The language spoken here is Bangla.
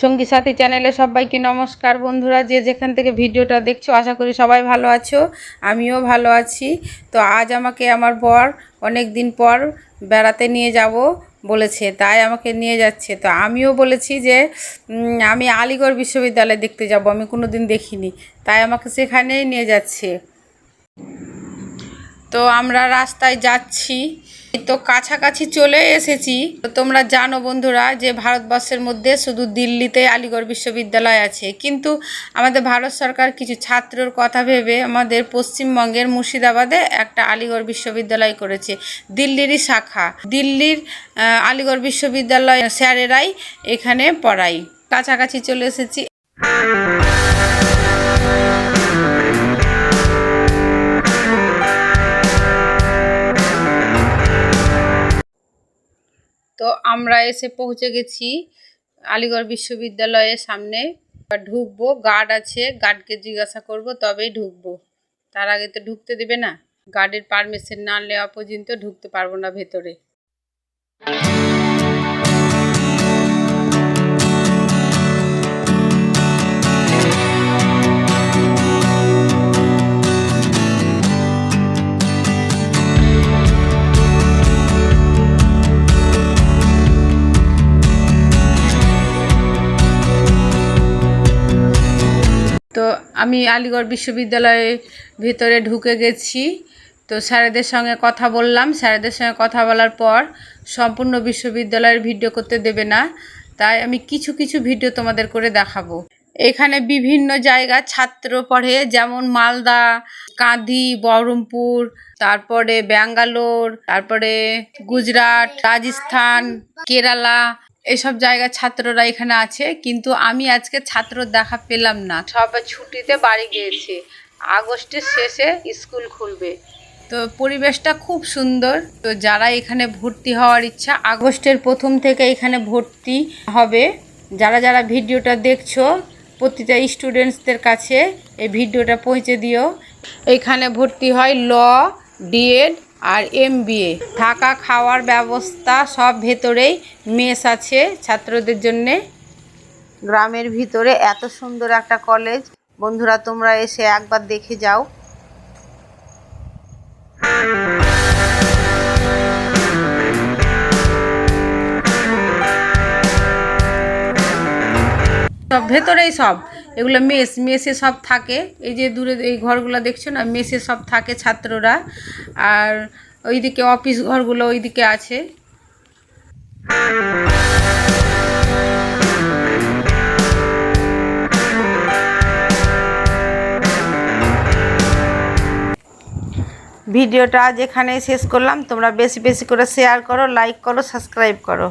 সঙ্গী সাথী চ্যানেলে সবাইকে নমস্কার বন্ধুরা। যে যেখান থেকে ভিডিওটা দেখছ, আশা করি সবাই ভালো আছো। আমিও ভালো আছি। তো আজ আমাকে আমার বর অনেক দিন পর বেড়াতে নিয়ে যাব বলেছে, তাই আমাকে নিয়ে যাচ্ছে। তো আমিও বলেছি যে আমি আলিগড় বিশ্ববিদ্যালয় দেখতে যাব, আমি কোনো দিন দেখিনি, তাই আমাকে সেখানেই নিয়ে যাচ্ছে। তো আমরা রাস্তায় যাচ্ছি। তো কাছাকাছি চলে এসেছি। তো তোমরা জানো বন্ধুরা যে ভারতবর্ষের মধ্যে শুধু দিল্লিতে আলিগড় বিশ্ববিদ্যালয় আছে। কিন্তু আমাদের ভারত সরকার কিছু ছাত্রর কথা ভেবে আমাদের পশ্চিমবঙ্গের মুর্শিদাবাদে একটা আলিগড় বিশ্ববিদ্যালয় করেছে। দিল্লিরই শাখা। দিল্লির আলিগড় বিশ্ববিদ্যালয় স্যারেরাই এখানে পড়াই কাছাকাছি চলে এসেছি। তো আমরা এসে পৌঁছে গেছি আলিগড় বিশ্ববিদ্যালয়ের সামনে। ঢুকবো গার্ড আছে গার্ডকে জিজ্ঞাসা করব, তবেই ঢুকবো। তার আগে তো ঢুকতে দেবে না। গার্ডের পারমিশন না নেওয়া পর্যন্ত ঢুকতে পারব না ভেতরে। তো আমি আলিগড় বিশ্ববিদ্যালয়ের ভিতরে ঢুকে গেছি। তো স্যারেদের সঙ্গে কথা বললাম। স্যারেদের সঙ্গে কথা বলার পর সম্পূর্ণ বিশ্ববিদ্যালয়ের ভিডিও করতে দেবে না। তাই আমি কিছু কিছু ভিডিও তোমাদের করে দেখাবো। এখানে বিভিন্ন জায়গা ছাত্র পড়ে, যেমন মালদা কাঁদি বহরমপুর, তারপরে ব্যাঙ্গালোর, তারপরে গুজরাট, রাজস্থান, কেরালা এসব জায়গার ছাত্ররা এখানে আছে কিন্তু আমি আজকে ছাত্র দেখা পেলাম না। সব ছুটিতে বাড়ি গিয়েছে। আগস্টের শেষে স্কুল খুলবে। তো পরিবেশটা খুব সুন্দর। তো যারা এখানে ভর্তি হওয়ার ইচ্ছা আগস্টের প্রথম থেকে এখানে ভর্তি হবে। যারা যারা ভিডিওটা দেখছ প্রতিটা স্টুডেন্টসদের কাছে এই ভিডিওটা পৌঁছে দিও। এখানে ভর্তি হয় ল ডিএড আর এম থাকা খাওয়ার ব্যবস্থা সব ভেতরেই মেস আছে ছাত্রদের জন্যে। গ্রামের ভিতরে এত সুন্দর একটা কলেজ বন্ধুরা, তোমরা এসে একবার দেখে যাও। সব ভেতরেই সব। এগুলো মেস, মেসে সব থাকে। এই যে দূরে এই ঘরগুলো দেখছ না, মেসে সব থাকে ছাত্ররা। আর ওইদিকে অফিস ঘরগুলো ওইদিকে আছে। ভিডিওটা এখানেই শেষ করলাম। তোমরা বেশি বেশি করে শেয়ার করো লাইক করো সাবস্ক্রাইব করো।